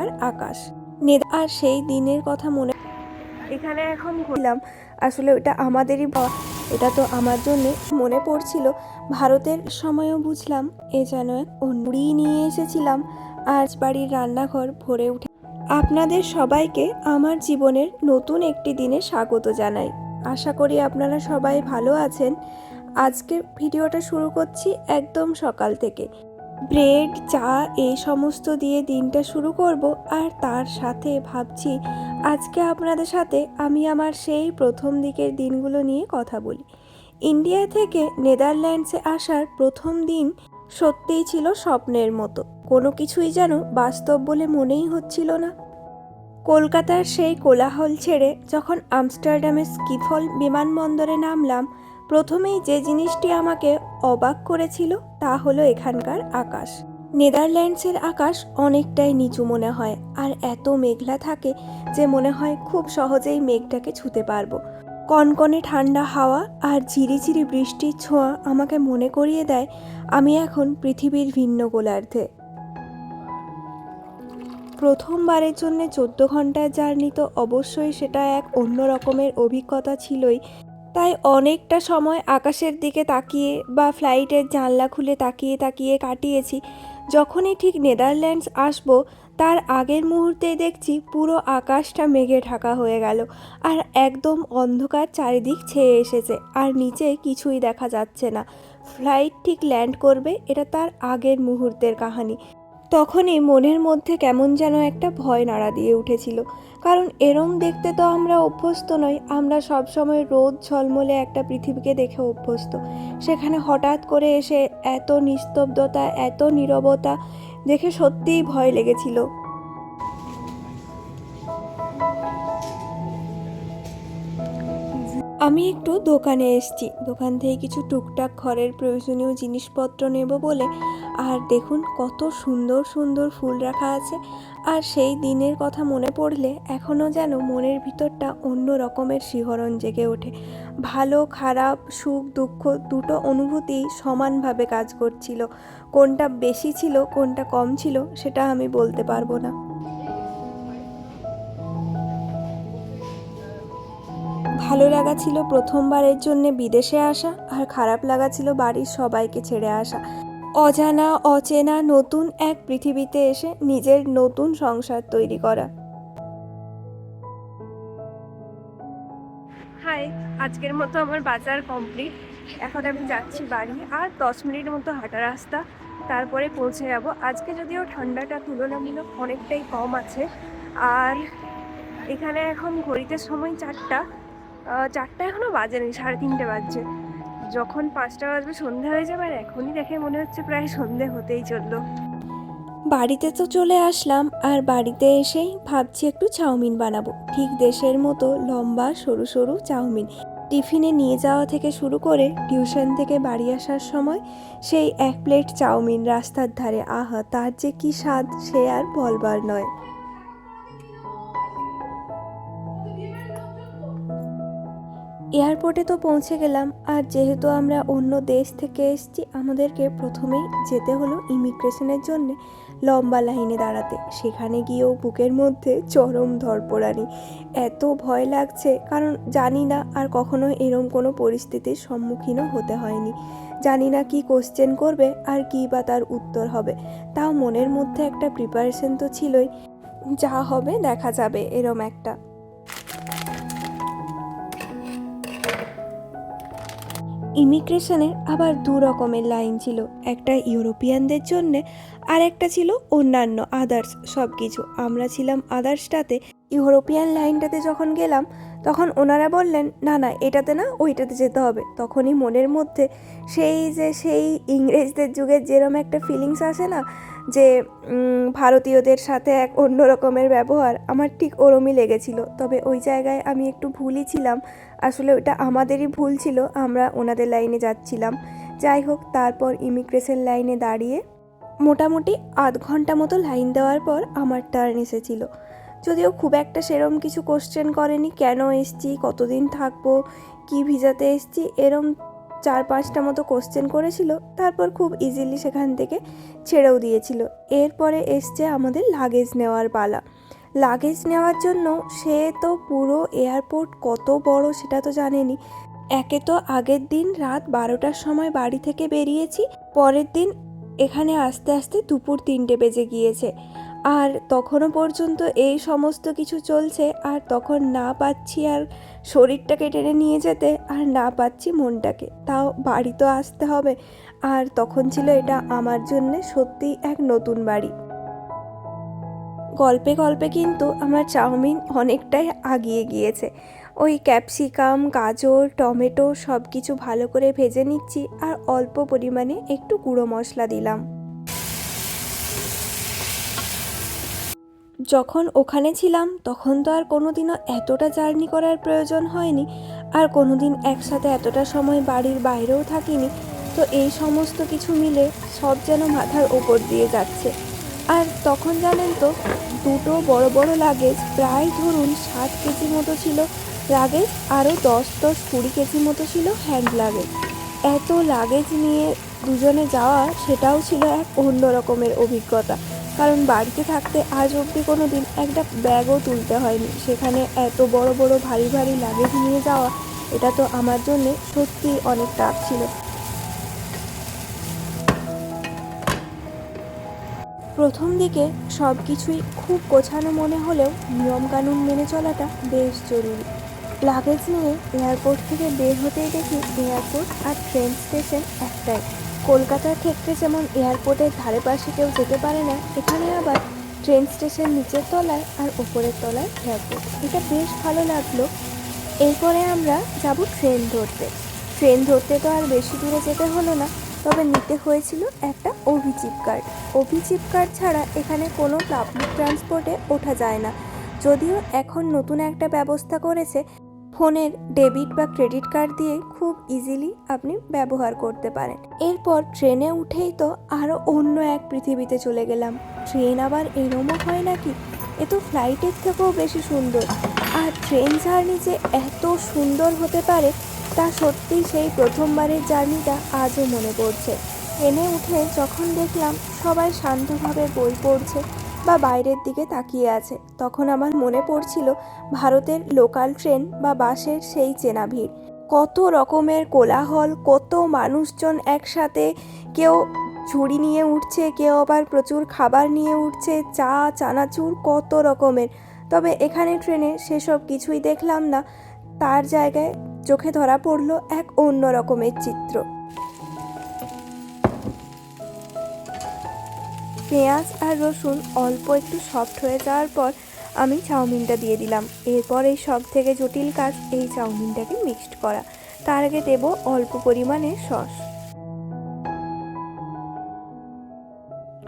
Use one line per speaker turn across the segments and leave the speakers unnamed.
এখানকার আকাশ। আর সেই দিনের কথা মনে এখানে এখন ঘুরলাম। আসলে ওটা আমাদেরই এটা তো আমার জন্য মনে পড়ছিল। ভারতের সময়ও বুঝলাম এ যেন এক নিয়ে এসেছিলাম। আজ বাড়ির রান্নাঘর ভরে উঠে আপনাদের সবাইকে আমার জীবনের নতুন একটি দিনে স্বাগত জানাই। আশা করি আপনারা সবাই ভালো আছেন। আজকে ভিডিওটা শুরু করছি একদম সকাল থেকে। ব্রেড, চা এই সমস্ত দিয়ে দিনটা শুরু করব আর তার সাথে ভাবছি আজকে আপনাদের সাথে আমি আমার সেই প্রথম দিকের দিনগুলো নিয়ে কথা বলি। ইন্ডিয়া থেকে নেদারল্যান্ডসে আসার প্রথম দিন সত্যিই ছিল স্বপ্নের মতো। কোনো কিছুই যেন বাস্তব বলে মনেই হচ্ছিল না। কলকাতার সেই কোলাহল ছেড়ে যখন আমস্টারডামের স্কিফল বিমানবন্দরে নামলাম প্রথমেই যে জিনিসটি আমাকে অবাক করেছিল তা হলো এখানকার আকাশ। নেদারল্যান্ডসের আকাশ অনেকটাই নিচু মনে হয়, আর এত মেঘলা থাকে যে মনে হয় খুব সহজেই মেঘটাকে ছুতে পারব। কনকনে ঠান্ডা হাওয়া আর ঝিরিঝিরি বৃষ্টির ছোঁয়া আমাকে মনে করিয়ে দেয় আমি এখন পৃথিবীর ভিন্ন গোলার্ধে। প্রথমবারের জন্য চোদ্দ ঘণ্টার জার্নি তো অবশ্যই সেটা এক অন্য রকমের অভিজ্ঞতা ছিলই তাই অনেকটা সময় আকাশের দিকে তাকিয়ে বা ফ্লাইটের জানলা খুলে তাকিয়ে তাকিয়ে কাটিয়েছি। যখনই ঠিক নেদারল্যান্ডস আসব, তার আগের মুহূর্তেই দেখছি পুরো আকাশটা মেঘে ঢাকা হয়ে গেল আর একদম অন্ধকার চারিদিক ছেয়ে এসেছে আর নিচে কিছুই দেখা যাচ্ছে না। ফ্লাইট ঠিক ল্যান্ড করবে, এটা তার আগের মুহূর্তের কাহিনী। তখনই মনের মধ্যে কেমন যেন একটা ভয় নাড়া দিয়ে উঠেছিল। কারণ এরম দেখতে তো আমরা অভ্যস্ত নই, আমরা সবসময় রোদ ঝলমলে একটা পৃথিবীকে দেখে অভ্যস্ত। সেখানে হঠাৎ করে এসে এত নিস্তব্ধতা, এত নীরবতা দেখে সত্যিই ভয় লেগেছিল। আমি একটু দোকানে এসেছি। দোকান থেকে কিছু টুকটাক ঘরের প্রয়োজনীয় জিনিসপত্র নেব বলে আর দেখুন কত সুন্দর সুন্দর ফুল রাখা আছে। আর সেই দিনের কথা মনে পড়লে এখনও যেন মনের ভিতরটা অন্য রকমের শিহরণ জেগে ওঠে। ভালো, খারাপ, সুখ, দুঃখ দুটো অনুভূতি সমানভাবে কাজ করছিল। কোনটা বেশি ছিল, কোনটা কম ছিল, সেটা আমি বলতে পারব না। ভালো লাগা ছিল প্রথমবারের জন্য বিদেশে আসা আর খারাপ লাগা ছিল বাড়ির সবাইকে ছেড়ে আসা। অজানা, অচেনা নতুন এক পৃথিবীতে এসে নিজের নতুন সংসার তৈরি করা। হাই, আজকের মতো আমার বাজার কমপ্লিট। এখন আমি যাচ্ছি বাড়ি আর দশ মিনিট মতো হাঁটা রাস্তা। তারপরে পৌঁছে যাব। আজকে যদিও ঠান্ডাটা তুলনামূলক অনেকটাই কম আছে। আর এখানে এখন ঘড়িতে সময় চারটা। চারটা এখনও বাজেনি, সাড়ে তিনটে বাজছে। যখন পাঁচটা বাজবে সন্ধে হয়ে যাবে আর এখনই দেখে মনে হচ্ছে প্রায় সন্ধে হতেই চলল। বাড়িতে তো চলে আসলাম, আর বাড়িতে এসেই ভাবছি একটু চাউমিন বানাবো। ঠিক দেশের মতো লম্বা, সরু সরু চাউমিন। টিফিনে নিয়ে যাওয়া থেকে শুরু করে টিউশন থেকে বাড়ি আসার সময় সেই এক প্লেট চাউমিন রাস্তার ধারে। আহা, তার যে কি স্বাদ, সে আর বলবার নয়। এয়ারপোর্টে তো পৌঁছে গেলাম, আর যেহেতু আমরা অন্য দেশ থেকে এসেছি, আমাদেরকে প্রথমেই যেতে হলো ইমিগ্রেশনের জন্য লম্বা লাইনে দাঁড়াতে। সেখানে গিয়েও বুকের মধ্যে চরম ধরপড়ানি এত ভয় লাগছে, কারণ জানি না আর কখনো এরম কোনো পরিস্থিতির সম্মুখীনও হতে হয়নি। জানি না কি কোশ্চেন করবে আর কী বা তার উত্তর হবে। তাও মনের মধ্যে একটা প্রিপারেশন তো ছিলই। যা হবে দেখা যাবে, এরম একটা। ইমিগ্রেশনের আবার দু রকমের লাইন ছিল, একটা ইউরোপিয়ানদের জন্য আর একটা ছিল অন্যান্য আদার্স সব কিছু আমরা ছিলাম আদার্সটাতে ইউরোপিয়ান লাইনটাতে যখন গেলাম তখন ওনারা বললেন, না না, এটাতে না, ওইটাতে যেতে হবে। তখনই মনের মধ্যে সেই যে, সেই ইংরেজদের যুগের যেরম একটা ফিলিংস আসে না, যে ভারতীয়দের সাথে এক অন্য রকমের ব্যবহার, আমার ঠিক ওরমই লেগেছিল। তবে ওই জায়গায় আমি একটু ভুলই ছিলাম। আসলে ওটা আমাদেরই ভুল ছিল, আমরা ওনাদের লাইনে যাচ্ছিলাম। যাই হোক, তারপর ইমিগ্রেশন লাইনে দাঁড়িয়ে মোটামুটি আধ ঘণ্টা মতো লাইন দেওয়ার পর আমার টার্ন এসেছিল। যদিও খুব একটা সেরম কিছু কোশ্চেন করেনি, কেন এসছি, কতদিন থাকব, কি ভিজাতে এসছি, এরম চার পাঁচটা মতো কোশ্চেন করেছিল, তারপর খুব ইজিলি সেখান থেকে ছেড়েও দিয়েছিল। এরপরে এসছে আমাদের লাগেজ নেওয়ার পালা। লাগেজ নেওয়ার জন্য সে তো পুরো এয়ারপোর্ট কত বড় সেটা তো জানেনি। একে তো আগের দিন রাত বারোটার সময় বাড়ি থেকে বেরিয়েছি, পরের দিন এখানে আস্তে আস্তে দুপুর তিনটে বেজে গিয়েছে। আর তখনও পর্যন্ত এই সমস্ত কিছু চলছে, আর তখন না পাচ্ছি আর শরীরটাকে টেনে নিয়ে যেতে, আর না পাচ্ছি মনটাকে। তাও বাড়ি তো আসতে হবে, আর তখন ছিল এটা আমার জন্যে সত্যিই এক নতুন বাড়ি। গল্পে গল্পে কিন্তু আমার চাউমিন অনেকটাই আগিয়ে গিয়েছে। ওই ক্যাপসিকাম, গাজর, টমেটো সব কিছু ভালো করে ভেজে নিচ্ছি, আর অল্প পরিমাণে একটু গুঁড়ো মশলা দিলাম। যখন ওখানে ছিলাম, তখন তো আর কোনোদিনও এতটা জার্নি করার প্রয়োজন হয়নি। আর কোনোদিন একসাথে এতটা সময় বাড়ির বাইরেও থাকিনি। তো এই সমস্ত কিছু মিলে সব যেন মাথার ওপর দিয়ে যাচ্ছে। আর তখন জানেন তো, দুটো বড় বড় লাগেজ প্রায় ধরুন সাত কেজি মতো ছিল। লাগেজ আরও দশ দশ কুড়ি কেজি মতো ছিল হ্যান্ড লাগেজ। এত লাগেজ নিয়ে দুজনে যাওয়া, সেটাও ছিল এক অন্য রকমের অভিজ্ঞতা। কারণ বাড়িতে থাকতে আজ অবধি কোনো দিন একটা ব্যাগও তুলতে হয়নি। সেখানে এত বড় বড় ভারী ভারী লাগেজ নিয়ে যাওয়া, এটা তো আমার জন্যে সত্যিই অনেক টাফ ছিল। প্রথম দিকে সব কিছুই খুব গোছানো মনে হলেও নিয়মকানুন মেনে চলাটা বেশ জরুরি। লাগেজ নিয়ে এয়ারপোর্ট থেকে বের হতেই দেখি এয়ারপোর্ট আর ট্রেন স্টেশন একটাই। কলকাতার ক্ষেত্রে যেমন এয়ারপোর্টের ধারে পাশে কেউ যেতে পারে না, এখানে আবার ট্রেন স্টেশন নিচের তলায় আর ওপরের তলায় এয়ারপোর্ট এটা বেশ ভালো লাগল। এরপরে আমরা যাব ট্রেন ধরতে। ট্রেন ধরতে তো আর বেশি দূরে যেতে হলো না, তবে নিতে হয়েছিল একটা অভিচিপ কার্ড। অভিচিপ কার্ড ছাড়া এখানে কোনো পাবলিক ট্রান্সপোর্টে ওঠা যায় না। যদিও এখন নতুন একটা ব্যবস্থা করেছে ফোনের ডেবিট বা ক্রেডিট কার্ড দিয়ে খুব ইজিলি আপনি ব্যবহার করতে পারেন। এরপর ট্রেনে উঠেই তো আরও অন্য এক পৃথিবীতে চলে গেলাম। ট্রেন আবার এরমও হয় নাকি? এ তো ফ্লাইটের থেকেও বেশি সুন্দর। আর ট্রেন জার্নি যে এত সুন্দর হতে পারে, তা সত্যিই সেই প্রথমবারের জার্নিটা আজও মনে পড়ছে। ট্রেনে উঠে যখন দেখলাম সবাই শান্তভাবে বই পড়ছে বা বাইরের দিকে তাকিয়ে আছে। তখন আমার মনে পড়ছিল, ভারতের লোকাল ট্রেন বা বাসের সেই চেনা ভিড় কত রকমের কোলাহল, কত মানুষজন একসাথে, কেউ ঝুড়ি নিয়ে উঠছে, কেউ আবার প্রচুর খাবার নিয়ে উঠছে, চা, চানাচুর, কত রকমের। তবে এখানে ট্রেনে সেসব কিছুই দেখলাম না, তার জায়গায় চোখে ধরা পড়ল এক অন্য রকমের চিত্র। পেঁয়াজ আর রসুন অল্প একটু সফট হয়ে যাওয়ার পর আমি চাউমিনটা দিয়ে দিলাম। এরপর এই সব থেকে জটিল কাজ এই চাউমিনটাকে মিক্সড করা। তার আগে দেব অল্প পরিমাণে সস।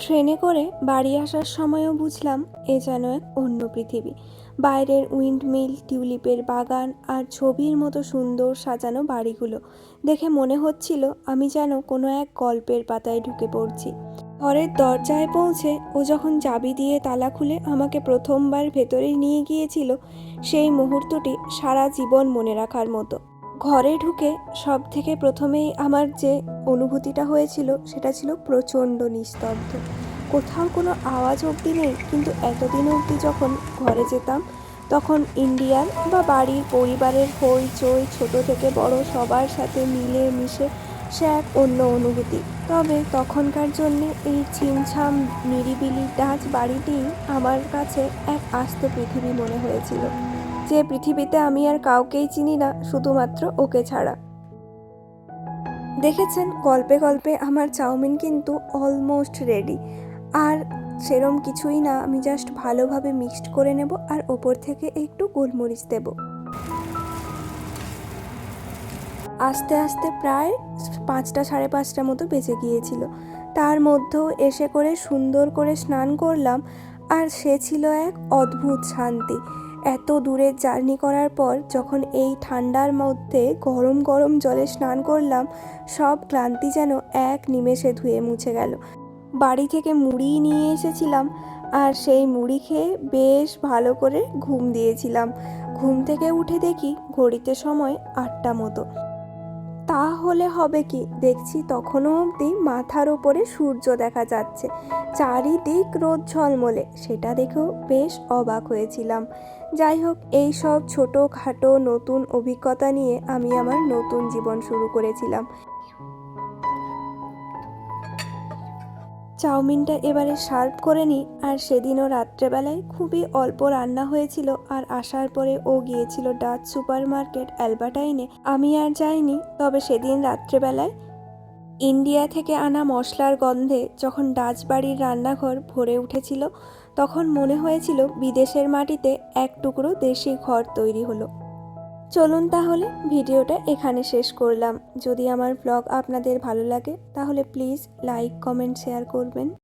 ট্রেনে করে বাড়ি আসার সময়ও বুঝলাম এ যেন এক অন্য পৃথিবী। বাইরের উইন্ডমিল, টিউলিপের বাগান আর ছবির মতো সুন্দর সাজানো বাড়িগুলো দেখে মনে হচ্ছিল আমি যেন কোনো এক গল্পের পাতায় ঢুকে পড়ছি। ঘরের দরজায় পৌঁছে ও যখন চাবি দিয়ে তালা খুলে আমাকে প্রথমবার ভেতরে নিয়ে গিয়েছিল, সেই মুহূর্তটি সারা জীবন মনে রাখার মতো। ঘরে ঢুকে সব থেকে প্রথমেই আমার যে অনুভূতিটা হয়েছিল, সেটা ছিল প্রচণ্ড নিস্তব্ধ। কোথাও কোনো আওয়াজ অবধি নেই, কিন্তু এতদিন অবধি যখন ঘরে যেতাম, তখন ইন্ডিয়ান বা বাড়ির পরিবারের হই চই ছোট থেকে বড় সবার সাথে মিলে মিশে সে এক অন্য অনুভূতি। তবে তখনকার জন্যে এই ছিমছাম, নিরিবিলি ডাচ বাড়িটি আমার কাছে এক আস্ত পৃথিবী মনে হয়েছিল। যে পৃথিবীতে আমি আর কাউকেই চিনি না, শুধুমাত্র ওকে ছাড়া। দেখেছেন, গল্পে গল্পে আমার চাউমিন কিন্তু অলমোস্ট রেডি আর সেরম কিছুই না, আমি জাস্ট ভালোভাবে মিক্সড করে নেব আর ওপর থেকে একটু গোলমরিচ দেব। আস্তে আস্তে প্রায় পাঁচটা সাড়ে পাঁচটা মতো বেঁচে গিয়েছিল। তার মধ্যেও এসে করে সুন্দর করে স্নান করলাম আর সে ছিল এক অদ্ভুত শান্তি। এত দূরের জার্নি করার পর যখন এই ঠান্ডার মধ্যে গরম গরম জলে স্নান করলাম, সব ক্লান্তি যেন এক নিমেষে ধুয়ে মুছে গেল। বাড়ি থেকে মুড়ি নিয়ে এসেছিলাম আর সেই মুড়ি খেয়ে বেশ ভালো করে ঘুম দিয়েছিলাম। ঘুম থেকে উঠে দেখি ঘড়িতে সময় আটটা মতো। তাহলে হবে কি? দেখছি তখনও অবধি মাথার ওপরে সূর্য দেখা যাচ্ছে। চারিদিক রোদ ঝলমলে। সেটা দেখেও বেশ অবাক হয়েছিলাম। যাই হোক, এই সব ছোটোখাটো নতুন অভিজ্ঞতা নিয়ে আমি আমার নতুন জীবন শুরু করেছিলাম। চাউমিনটা এবারে সার্ভ করে নিই আর সেদিনও রাত্রেবেলায় খুবই অল্প রান্না হয়েছিল, আর আসার পরে ও গিয়েছিল ডাচ সুপার মার্কেট অ্যালবার্টাইনে আমি আর যাইনি, তবে সেদিন রাত্রেবেলায় ইন্ডিয়া থেকে আনা মশলার গন্ধে যখন ডাচ বাড়ির রান্নাঘর ভরে উঠেছিল, তখন মনে হয়েছিল বিদেশের মাটিতে এক টুকরো দেশি ঘর তৈরি হলো। চলুন তাহলে ভিডিওটা এখানে শেষ করলাম। যদি আমার ব্লগ আপনাদের ভালো লাগে, তাহলে প্লিজ লাইক কমেন্ট শেয়ার করবেন।